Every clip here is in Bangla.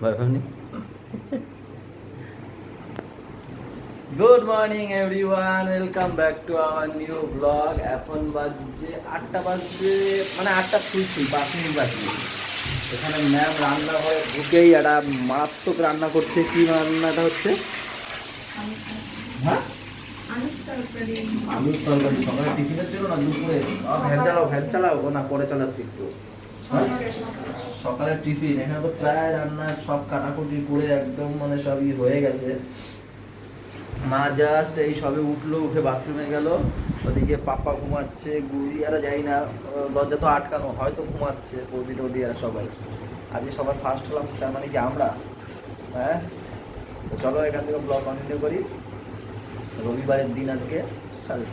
ভয় পাওনি good morning everyone welcome back to our new blog এখন বাজছে আটটা বাজছে মানে আটটা ফুলছি পাঁচ মিনিট বাকি। এখানে ম্যাম রান্না হয় ঢুকেই একটা মারাত্মক রান্না করছে। কি রান্নাটা হচ্ছে? হ্যাঁ? আলুর তরকারি। সকালে টিফিনের জন্য না দুপুরে? ভ্যান চালাও ভ্যান চালাও। না, পরে চালাচ্ছি একটু? সকালের টিফিন, এখানে তো প্রায় রান্না সব কাটাকুটি করে একদম মানে সবই হয়ে গেছে। মা জাস্ট এই সবে উঠল, উঠে বাথরুমে গেল। ওদিকে পাপা ঘুমাচ্ছে গুড়ি আর যাই না, দরজা তো আটকানো, হয়তো ঘুমাচ্ছে বৌদি টৌদি আর সবাই। আজকে সবার ফার্স্ট হলাম, তার মানে কি আমরা? হ্যাঁ? তো চলো এখান থেকে ব্লগ কন্টিনিউ করি। রবিবারের দিন আজকে সাড়ে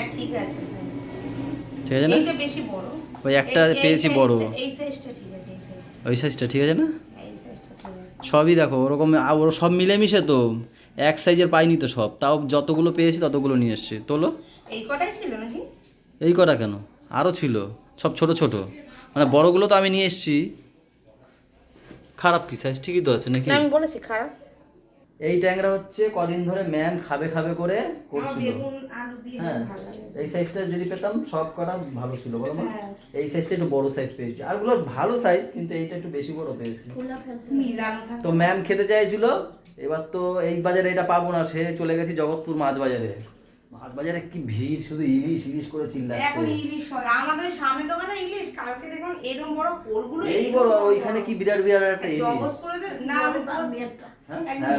হ্যাঁ ঠিক আছে ঠিক আছে না? বেশি বড়। ওই একটা পেয়েছি বড়। এই সাইজটা ঠিক আছে এই সাইজটা ওই সাইজটা ঠিক আছে না? এই সাইজটা ঠিক আছে। সবই দেখো ওরকম ওর সব মিলেমিশে তো। এক সাইজের পাইনি তো সব। তাও যতগুলো পেয়েছি ততগুলো নিয়ে এসছি। তোলো। এই কটাই ছিল নাকি? এই কটা কেন? আরও ছিল। সব ছোট ছোট। মানে বড়গুলো তো আমি নিয়ে এসছি। খারাপ কি সাইজ ঠিকই তো আছে নাকি? আমি বলেছি খারাপ। এই ট্যাংরা হচ্ছে কদিন ধরে ম্যাম খাবে খাবে করে করছিল। বেগুন আলু দিয়ে হ্যাঁ এই সাইজটা যদি পেতাম সব কটা ভালো ছিল বলো মা? হ্যাঁ। এই সাইজটা একটু বড় সাইজ পেয়েছি। আরগুলো ভালো সাইজ কিন্তু এইটা একটু বেশি বড় পেয়েছি। তো ম্যাম খেতে চাইছিল এবার তো এই বাজারে এটা পাবো না সে চলে গেছি জগৎপুর মাছ বাজারে। মাছ বাজারে কি ভিড় শুধু ইলিশ ইলিশ করে এখন চিল্লাচ্ছে ইলিশ হয়। আমাদের সামনে দোকানে ইলিশ কালকে দেখলাম এরকম বড় কোলগুলো এই বড় ওইখানে কি বিরাট বিরাট একটা ইলিশ? জগৎপুরে না আমি হ্যাঁ? হ্যাঁ,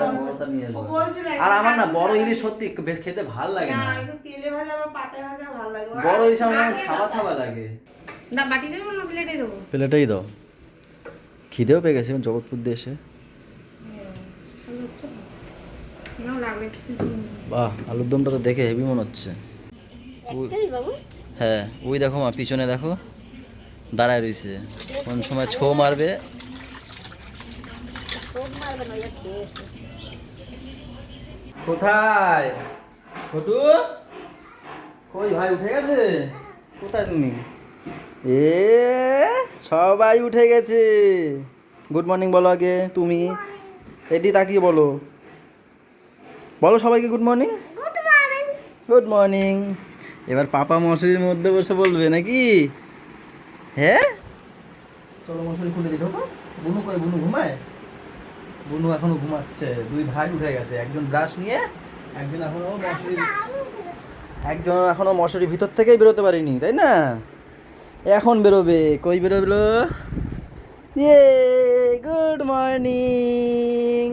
আর আমার না বড় ইলিশ সত্যি খেতে ভালো লাগে না। না তেলে ভাজা বা পাতায় ভাজা ভালো লাগে। বড় ইলিশ আমার ছাবা ছাবা লাগে। না বাটি দেবো না প্লেটে দেবো? প্লেটেই দাও। খিদেও পেয়ে গেছে জগৎপুর একটু বাহ আলুর দমটা তো দেখে হেভি মনে হচ্ছে। হ্যাঁ ওই দেখো মা পিছনে দেখো। দাঁড়ায় রইছে। কোন সময় ছো মারবে কোথায়? ছোটু? কই ভাই উঠে গেছে? কোথায় তুমি? এ সবাই উঠে গেছে। গুড মর্নিং বলো আগে তুমি? এদি তাকিয়ে বলো। বলো সবাইকে গুড মর্নিং গুড মর্নিং এবার পাপা মশুরির মধ্যে বসে বলবে নাকি? হ্যাঁ? চলো মশুরি খুলে দিল বুনু কই বুনু ঘুমায়? বুনু এখনও ঘুমাচ্ছে। দুই ভাই উঠে গেছে। একজন ব্রাশ নিয়ে, একজন এখনও মশুরি একজন এখনও মশুরি ভিতর থেকেই বেরোতে পারিনি, তাই না? এখন বেরোবে। কই বেরোলো? ইয়ে good morning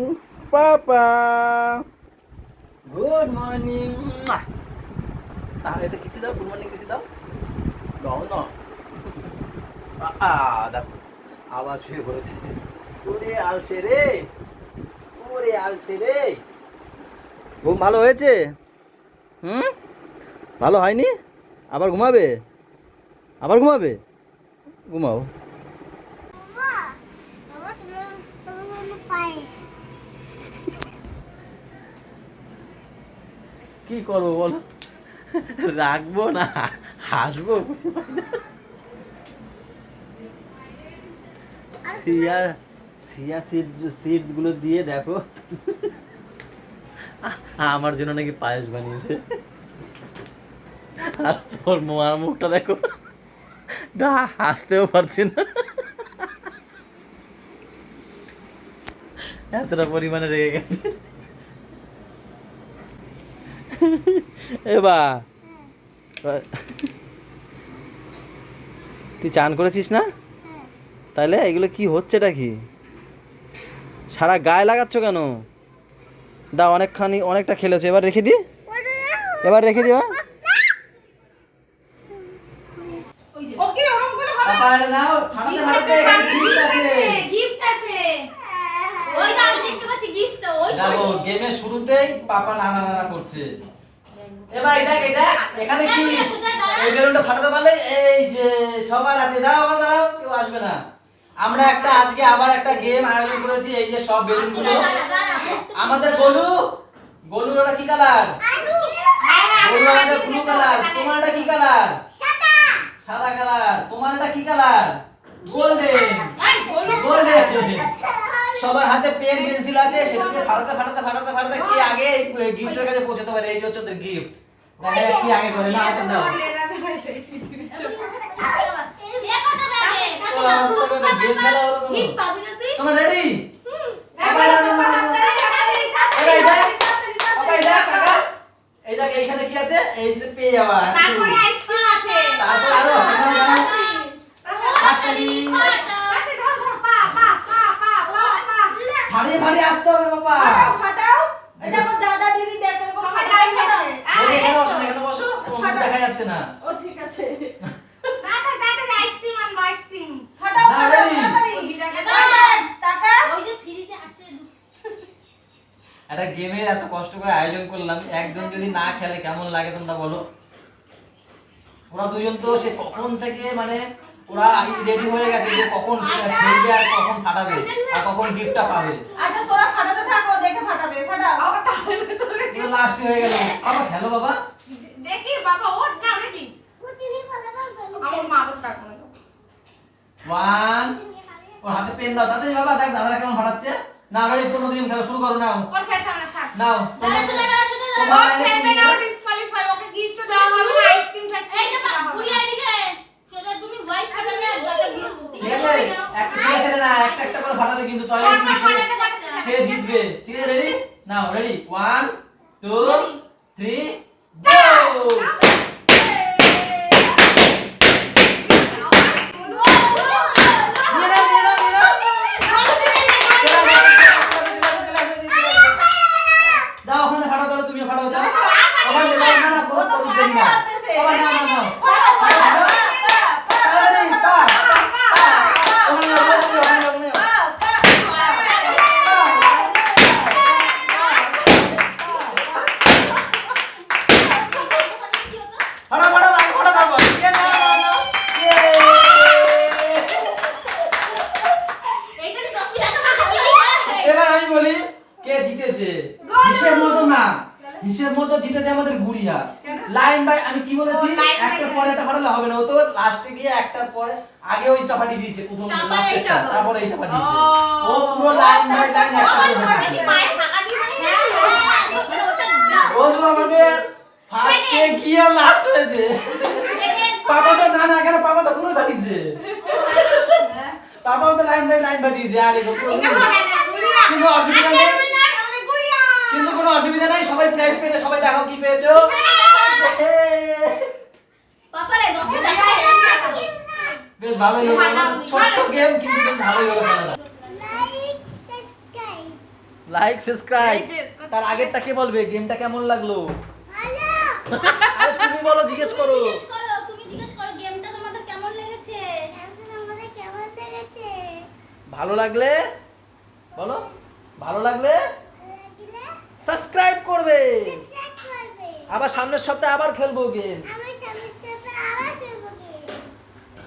papa. Good morning তাহলে তো কিছু দাও? গুড মর্নিং কিছু দাও? দাও না। আ দেখো আবার শুয়ে পড়েছে। আলসে রে। ওরে আলসে রে। ঘুম ভালো হয়েছে? হুম? ভালো হয়নি? আবার ঘুমাবে? আবার ঘুমাবে? ঘুমাও। কি করব বলো? রাখব না হাসবো বুঝতে পারি না। সিয়া সিডস দিয়ে দেখো। আমার জন্য নাকি পায়েস বানিয়েছে। আর ওর মুখটা দেখো। না, হাসতেও পারছি না। এতটা পরিমাণে রেগে গেছে। এবা তুই চান করেছিস না? তাহলে এগুলো কি হচ্ছেটা কি? সারা গায়ে লাগাচ্ছ কেন? দা অনেকখানি অনেকটা খেলেছো। এবার রেখে দি। এবার রেখে দিবা ওকে ওরকম করে হবে। দাও। Gift আছে, সামনে gift আছে, gift আছে। ওই যে আমি দেখতে পাচ্ছি গিফটটা ওই তো। দেখো গেমের শুরুতেই পাপা নানা নানা করছে এবার এই দেখ এখানে কি? এই বেলুনটা ফাটাতে পারলে এই যে সবার আছে। দাঁড়াও আবার দাঁড়াও কেউ আসবে না। আমরা একটা আজকে আবার একটা গেম আয়োজন করেছি এই যে সব বেলুনগুলো। আমাদের গোলু গোলুর ওটা কি কালার গোলু আমাদের ব্লু কালার তোমার এটা কি কালার সাদা। কালার তোমার এটা কি কালার গোল্ডেন গোল্ডেন সবার হাতে পেন পেন্সিল আছে সেটা দিয়ে ফাটাতে ফাটাতে ফাটাতে ফাটাতে কি আগে গিফটের কাছে পৌঁছাতে পারে? এই যে হচ্ছে গিফট দেখা যাক কি আগে করে? না দাও। গেম খেলা হলো পাবি না তুই? তোমরা রেডি এইখানে কি আছে এই যে পেয়ে যাওয়া তারপরে আইসক্রিম আছে তারপর আরও আছে নাও, নাও। হাততালি। ফাটা। হাতে ধর ধর পা পা পা পা পা পা ফাড়িয়ে ফাড়িয়ে আসতে হবে বাবা ফাটাও এটা আমার দাদা দিদি দেখো সবাই লাইন ফাটাও আছে ওই এখানে বসো এখানে বসো তোমার মুখ দেখা যাচ্ছে না ও ঠিক আছে তাড়াতাড়ি তাড়াতাড়ি আইসক্রিম আনব আইসক্রিম ফাটাও না, ফাটাও ready? তাড়াতাড়ি এবার। টাকা ওই যে ফ্রিজে আছে একটা গেমের এত কষ্ট করে আয়োজন করলাম একজন যদি না খেলে কেমন লাগে তোমরা বলো ওরা দুজন তো সে কখন থেকে মানে ওরা রেডি হয়ে গেছে যে কখন খেলবে আর কখন ফাটাবে আর কখন গিফটটা পাবে। আচ্ছা তোরা ফাটাতে থাকো দেখে ফাটাবে ফাটাও। বাবা তাহলে তো লাস্ট হয়ে গেল। বাবা খেলো বাবা? দেখি বাবা ওর না রেডি। আমার মা ডাকবো ওয়ান ওর হাতে পেন দাও তাড়াতাড়ি বাবা দেখ দাদারা কেমন ফাটাচ্ছে। না রেডি তোমরা দুজন খেলো শুরু করো নাও। ওর নাও তোমরা শুনে না, শুনে না। তোমরা ও লাইনে খেলবে না শুনে ও নাও। ডিসকোয়ালিফাই ওকে গিফট দেওয়া হবে না আইসক্রিম এই যে মা, বুড়ি এদিকে। সোজা তুমি white ফাটাবে আর দাদা আছে একটা ছেলে ছেলে না একটা একটা করে ফাটাবে কিন্তু পরপর সে- জিতবে। ঠিক আছে রেডি নাও ready one two three go নিয়ে নাও নিয়ে নাও নিয়ে নাও চলে আসো, চলে আসো, জিতেছে। হিসেব মতো না। হিসেব মতো জিতেছে আমাদের গুড়িয়া। লাইন বাই আমি কি বলেছি? একটা পরে একটা ফাটালে হবে না। ও তো লাস্টে গিয়ে একটার পরে আগে ওইটা ফাটিয়ে দিয়েছে প্রথম তারপরে লাস্টে। তারপরে এইটা ফাটিয়েছে ও। ও পুরো লাইন বাই লাইন একটা মানে। বন্ধু আমাদের ফার্স্টে গিয়ে লাস্ট হয়েছে। পাপা তো না না কেন? পাপা তো পুরো ফাটিয়েছে পাপাও তো লাইন বাই লাইন ফাটিয়েছে আর এগুলো কোনো অসুবিধা নেই। কিন্তু কোনো অসুবিধা নাই সবাই প্রাইজ পেয়েছে সবাই দেখো কি পেয়েছ। পাপারে 10 টাকা পাঠাবে। বেশ ভালোই হলো। ছোট্ট গেম কিন্তু বেশ ভালোই হলো লাইক সাবস্ক্রাইব তার আগেরটা কে বলবে? গেমটা কেমন লাগল? আরে তুমি বলো জিজ্ঞেস করো। জিজ্ঞেস করো, তুমি জিজ্ঞেস করো গেমটা তোমাদের কেমন লেগেছে? ভালো লাগলে? বলো ভালো লাগলে? সাবস্ক্রাইব করবে। আবার সামনের সপ্তাহে আবার খেলব গেম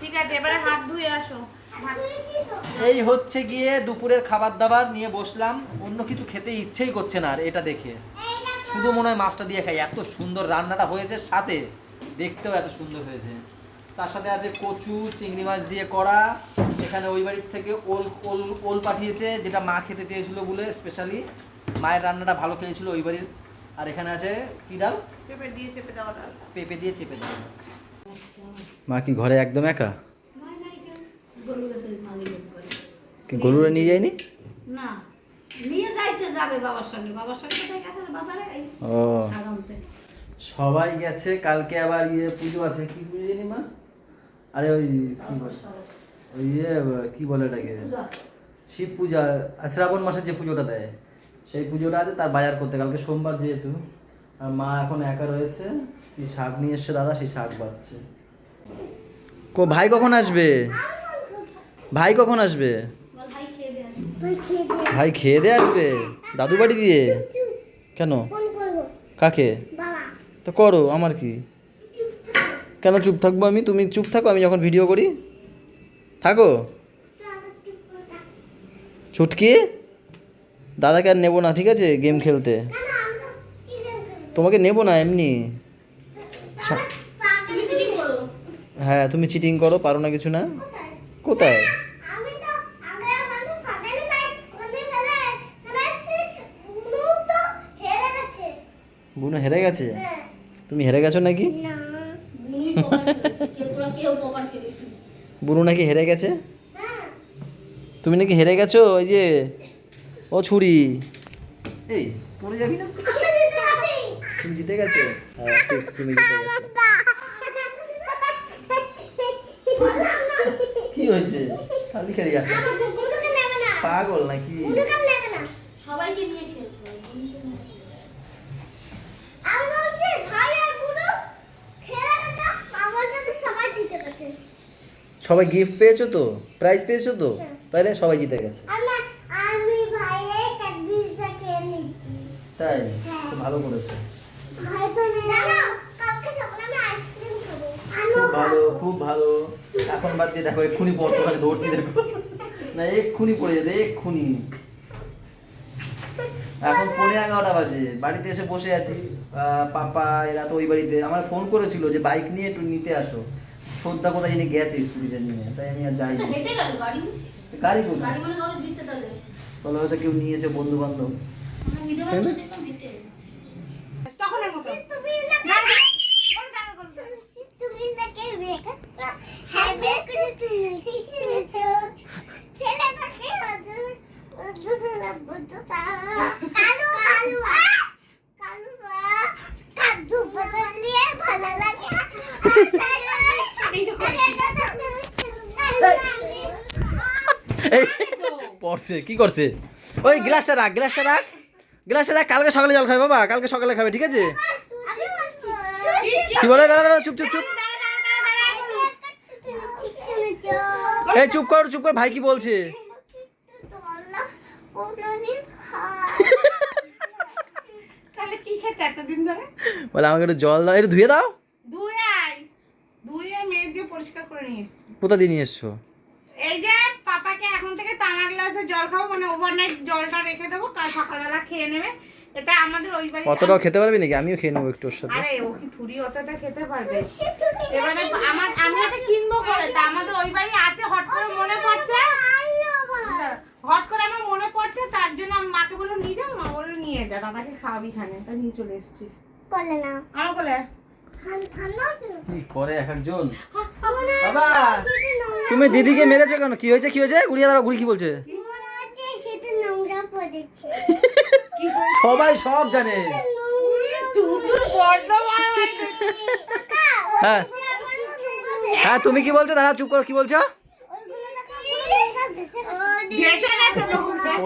ঠিক আছে এবারে হাত ধুয়ে আসো। এই হচ্ছে গিয়ে দুপুরের খাবার দাবার নিয়ে বসলাম। অন্য কিছু খেতে ইচ্ছেই করছে না আর এটা দেখে। শুধু মনে হয় মাছটা দিয়ে খাই। এত সুন্দর রান্নাটা হয়েছে সাথে। দেখতেও এত সুন্দর হয়েছে। তার সাথে আছে কচু চিংড়ি মাছ দিয়ে করা এখানে ওই বাড়ির থেকে ওল ওল ওল পাঠিয়েছে যেটা মা খেতে চেয়েছিল বলে স্পেশালি মায়ের রান্নাটা ভালো খেয়েছিল ওই বাড়ির। আর এখানে আছে কি ডাল? পেঁপে দিয়ে চেপে দেওয়া ডাল। পেঁপে দিয়ে চেপে দেওয়া মা কি ঘরে একদম একা? গরুরা নিয়ে যায়নি? না নিয়ে যাইতে যাবে বাবার সঙ্গে। বাবার সঙ্গে বাজারে এই ও। সবাই গেছে কালকে আবার ইয়ে পুজো আছে। কি পুজো জানি মা? আরে ওই ওই ইয়ে কি বলে এটাকে? শিব পূজা। আর শ্রাবণ মাসে যে পুজোটা দেয়। সেই পুজোটা আছে, তার বাজার করতে। কালকে সোমবার যেহেতু, আর মা এখন একা রয়েছে কি শাক নিয়ে এসছে দাদা, সেই শাক বাচ্ছে কো, ভাই কখন আসবে? ভাই কখন আসবে? ভাই খেয়ে দিয়ে আসবে? দাদু বাড়ি দিয়ে কেন? কাকে? তো করো, আমার কি? কেন চুপ থাকব আমি? তুমি চুপ থাকো, আমি যখন ভিডিও করি। থাকো। ছুটকি? দাদাকে আর নেব না ঠিক আছে? গেম খেলতে। তোমাকে নেব না এমনি। তুমি চিটিং করো। হ্যাঁ তুমি চিটিং করো পারো না কিছু না। কোথায়? তো হেরে গেছে। বুনো হেরে গেছে? তুমি হেরে গেছো নাকি। বুনো নাকি হেরে গেছে? হ্যাঁ। তুমি নাকি হেরে গেছো? ওই যে ও ছুরি। এই পড়ে যাবি না? তুমি জিতে গেছো? হ্যাঁ তুমি জিতে গেছো। কি হয়েছে? খালি খেলি আছে পাগল নাকি? বুনুকে নেবে না। সবাইকে নিয়ে সবাই সবাই গিফট পেয়েছ তো? প্রাইজ পেয়েছ তো? তাইলে সবাই জিতে গেছে আমি আমি ভাইয়ের ক্যাডবেরিটা খেয়ে নিচ্ছি তাই? খুব ভালো করেছ। ভালো খাব ভালো। এখন বাজছে দেখো এক্ষুনি পর ওখানে দৌড়ছি দেখো না এক্ষুনি পড়ে যেতে এক্ষুনি। এখন পৌনে এগারোটা বাজে বাড়িতে এসে বসে আছি। পাপা এরা তো ওই বাড়িতে। আমার ফোন করেছিল যে বাইক নিয়ে একটু নিতে আসো। শ্রদ্ধা কোথায় জানি গেছে স্কুটিতে নিয়ে তাই আমি আর গেল গাড়ি গাড়ি কোথায়? তাহলে হয়তো কেউ নিয়েছে বন্ধু বান্ধব করছ কি করছে? ওই গ্লাসটা রাখ গ্লাসটা রাখ। গ্লাসটা রাখ কালকে সকালে জল খাবে বাবা কালকে সকালে খাবে ঠিক আছে? কি বলে? দাঁড়া দাঁড়া চুপ চুপ চুপ। এই চুপ কর চুপ কর ভাই কি বলছে? বলে আমাকে একটু জল দাও। একটু ধুয়ে দাও। কোথা দিয়ে নিয়ে এসছো? এই যে পাপাকে এখন থেকে তামার গ্লাসে জল খাব মানে ওভারনাইট জলটা রেখে দেবো কাল সকালবেলা খেয়ে নেবে। এটা আমাদের ওই বাড়ি অতটাও খেতে পারবি নাকি? আমিও খেয়ে নেব একটু ওর সাথে। আরে ও কি থুরি অতটা খেতে পারবে? এবারে আমার আমি একটা কিনবো করে তা আমাদের ওই বাড়ি আছে হট করে মনে পড়ছে? হট করে আমার মনে পড়ছে তার জন্য আমি মাকে বললাম নিয়ে যাও। মা বলল নিয়ে যা দাদাকে খাওয়াবি খানে তা নিয়ে চলে এসছি। করলে না আমার বলে কি করে এক একজন? বাবা! তুমি দিদিকে মেরেছো কেন? কি হয়েছে কি হয়েছে? গুড়িয়া দাঁড়া গুড়ি কি বলছে? সবাই সব জানে। তুই বড্ড ভাই হ্যাঁ হ্যাঁ। তুমি কি বলছো? দাঁড়া চুপ করো কি বলছো?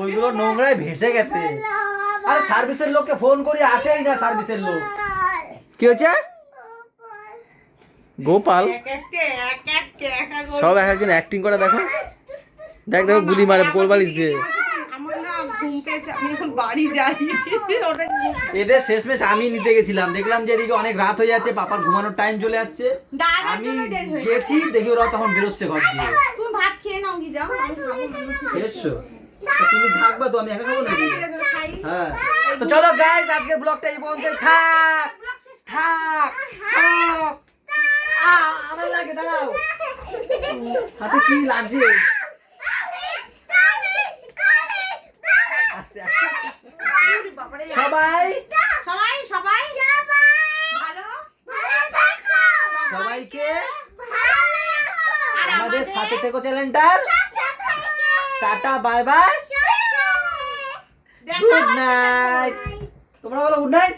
ওইগুলো নোংরায় ভেসে গেছে। আরে সার্ভিসের লোককে ফোন করি আসেই না সার্ভিসের লোক। কি হয়েছে? গোপাল। সব এক একজন অ্যাক্টিং করে দেখো। দেখ দেখো গুলি মারে কোলবালিশ দিয়ে। না এদের শেষমেশ আমি নিতে গেছিলাম। দেখলাম যে এদিকে অনেক রাত হয়ে যাচ্ছে পাপার ঘুমানোর টাইম চলে যাচ্ছে। আমি গেছি দেখি ওরা তখন বেরোচ্ছে ঘর দিয়ে। তুমি ভাত খেয়ে নাও কি যাও তো তুমি থাকবা তো আমি একা খাব খাই। হ্যাঁ। তো চলো গাইজ আজকের ব্লগটা এই পর্যন্ত থাক। থাক। থাক। আ, আমার লাগে দাঁড়াও হাতে কি লাগছে আস্তে আস্তে সবাই। সবাই সবাই? ভালো? সবাইকে আমাদের আমাদের সাথে থেকো চ্যানেলটার tata bye bye. Good night তোমরা বলো গুড নাইট